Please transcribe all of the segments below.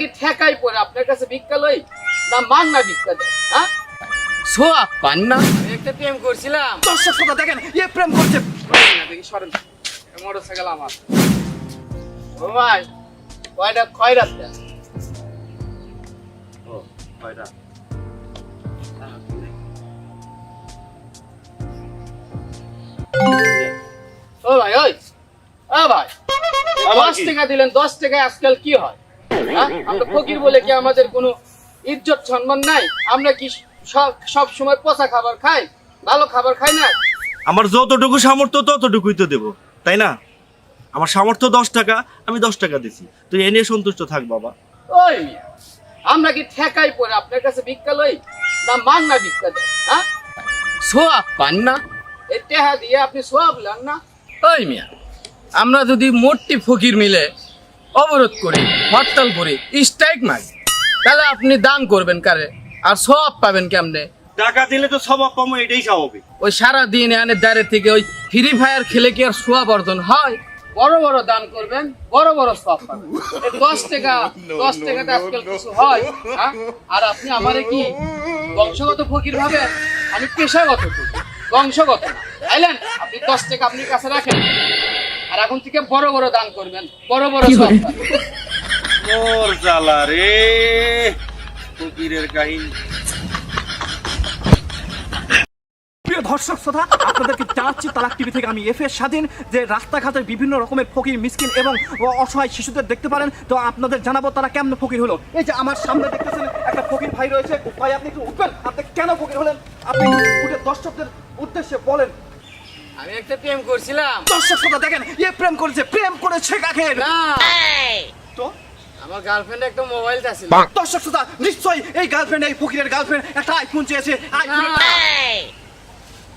কি ঠেকাই পড়ে? আপনার কাছে ভিক্ষা লই না মান না ভিক্ষা দেয়? হ্যাঁ? না একটা প্রেম করছিলাম। দর্শক শ্রোতা দেখেন এ প্রেম করছে। না, দেখি সরেন। আমার। ও ভাই কয়টা খয়রাত দেন ও কয়টা? ও ভাই ওই। ও ভাই দশ টাকা দিলেন দশ টাকায় আজকাল কি হ্যাঁ? আমরা ফকির বলে কি আমাদের কোনো ইজ্জত সম্মান নাই? আমরা কি সব সব সময় পচা খাবার খাই? ভালো খাবার খাই না? আমার যতটুকু সামর্থ্য ততটুকুই তো দেবো তাই না? আমার সামর্থ্য দশ টাকা আমি দশ টাকা দিছি। তুই এ নিয়ে সন্তুষ্ট থাক বাবা। ওই আমরা কি ঠেকাই পরে আপনার কাছে ভিক্ষা লই? না মান না ভিক্ষা দেয় হ্যাঁ? সোয়াব পান না? এই টেহা দিয়ে আপনি সোয়াব লান না? ওই মিয়া আমরা যদি মোটটি ফকির মিলে অবরোধ করি হরতাল করি স্ট্রাইক মারি। তাহলে আপনি দান করবেন কারে? আর সব পাবেন কেমনে? টাকা দিলে তো স্বভাব পাবো এটাই স্বাভাবিক। ওই সারা দিন এনে দাঁড়ে থেকে ওই ফ্রি ফায়ার খেলে কি আর সোয়াব অর্জন হয়? বড় বড় দান করবেন বড় বড় সব পাবেন। দশ টাকা দশ টাকাতে আজকাল কিছু হয় হ্যাঁ? আর আপনি আমারে কি বংশগত ফকির ভাবে আমি পেশাগত বংশগত না। তাইলেন আপনি দশ টাকা আপনি কাছে রাখেন। এখন থেকে বড় বড় দান করবেন বড় বড় সব মোর জ্বালা রে ফকিরের কাহিনী। প্রিয় দর্শক শ্রোতা আপনাদেরকে জানাচ্ছি তালাক টিভি থেকে আমি এফ এর স্বাধীন যে রাস্তাঘাটের বিভিন্ন রকমের ফকির মিসকিন এবং অসহায় শিশুদের দেখতে পারেন তো আপনাদের জানাব তারা কেমন ফকির হলো। এই যে আমার সামনে দেখতেছেন একটা ফকির ভাই রয়েছে। ভাই আপনি একটু উঠবেন? আপনি কেন ফকির হলেন? আপনি উঠে দর্শকদের উদ্দেশ্যে বলেন। আমি একটা প্রেম করছিলাম। দর্শক শ্রোতা দেখেন এ প্রেম করেছে প্রেম করেছে কাকে? না। তো? আমার গার্লফ্রেন্ড একটা মোবাইল ছিল। দর্শক শ্রোতা নিশ্চয়ই এই গার্লফ্রেন্ড এই ফকিরের গার্লফ্রেন্ড একটা আইফোন চেয়েছে। আইফোন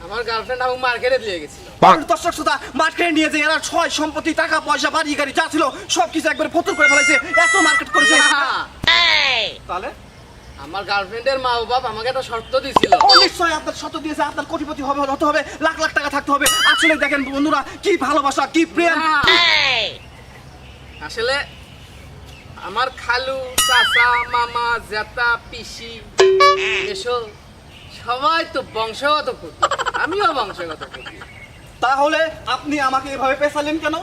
আমার গার্লফ্রেন্ড আমাকে মার্কেটে দিয়ে গেছিল। দর্শক শ্রোতা মার্কেটে নিয়ে যে এরা ছয় সম্পত্তি টাকা পয়সা বাড়ি গাড়ি যা ছিল সব কিছু একবারে ফতুর করে ফেলেছে এত মার্কেট করেছে। তাহলে? আমার গার্লফ্রেন্ডের মা বাপ আমাকে একটা শর্ত দিছিল। ও নিশ্চয়ই আপনার শত দিয়েছে আপনার কোটিপতি হবে হতে হবে লাখ লাখ টাকা থাকতে হবে। আসলে দেখেন বন্ধুরা কি ভালোবাসা কি প্রেম। আসলে আমার খালু চাচা মামা জেতা পিসি এসো সবাই তো বংশগত ফকির আমিও বংশগত তাহলে আপনি আমাকে এভাবে পেছালেন কেন?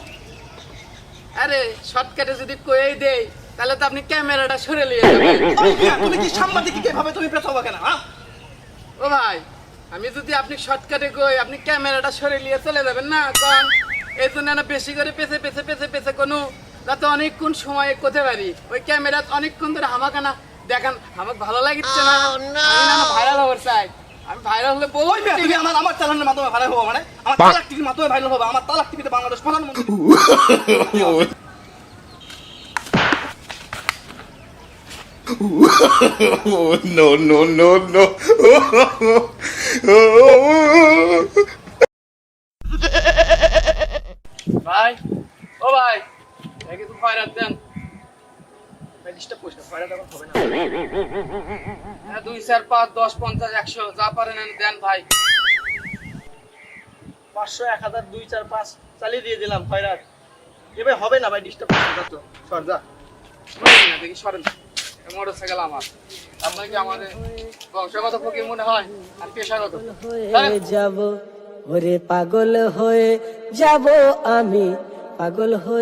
আরে শর্টকাটে যদি কয়েই দেই তাহলে তো আপনি ক্যামেরাটা সরে নিয়ে যাবেন। ওই মিয়া, তুমি কি সাংবাদিক এভাবে তুমি পেছাবো কেন হ্যাঁ? ও ভাই আমি যদি আপনি শর্টকাটে কই আপনি ক্যামেরাটা সরে নিয়ে চলে যাবেন না কারণ এই জন্য না বেশি করে পেছে পেছে পেছে পেছে কোনো যাতে অনেকক্ষণ সময় করতে পারি ওই ক্যামেরা অনেকক্ষণ ধরে আমাকে না দেখান আমাকে ভালো লাগিচ্ছে না? ভাইরাল হওয়ার চাই। আমি ভাইরাল হলে বহু ওই মিয়া, আমার আমার চ্যানেলের মাধ্যমে ভালো হব মানে? আমার তালাক টিভির মাধ্যমে ভাইরাল হবে আমার তালাক টিভিতে বাংলাদেশ প্রধানমন্ত্রী no, no, no, no. ভাই ও ভাই একে তো খয়রাত দেন। করিস না খয়রাত এখন হবে না। হ্যাঁ দুই চার পাঁচ দশ পঞ্চাশ একশো যা পারেন দেন ভাই। পাঁচশো এক হাজার দুই চার পাঁচ চালিয়ে দিয়ে দিলাম খয়রাত এবার হবে না ভাই ডিস্টার্ব করতে। সর যা। দেখি সরেন। মোটর সাইকেল আমার। আপনার কি আমাদের বংশগত ফকির মনে হয়? আর পেশাগত হয়ে যাব, ওরে পাগল হয়ে যাব আমি। পাগল হয়ে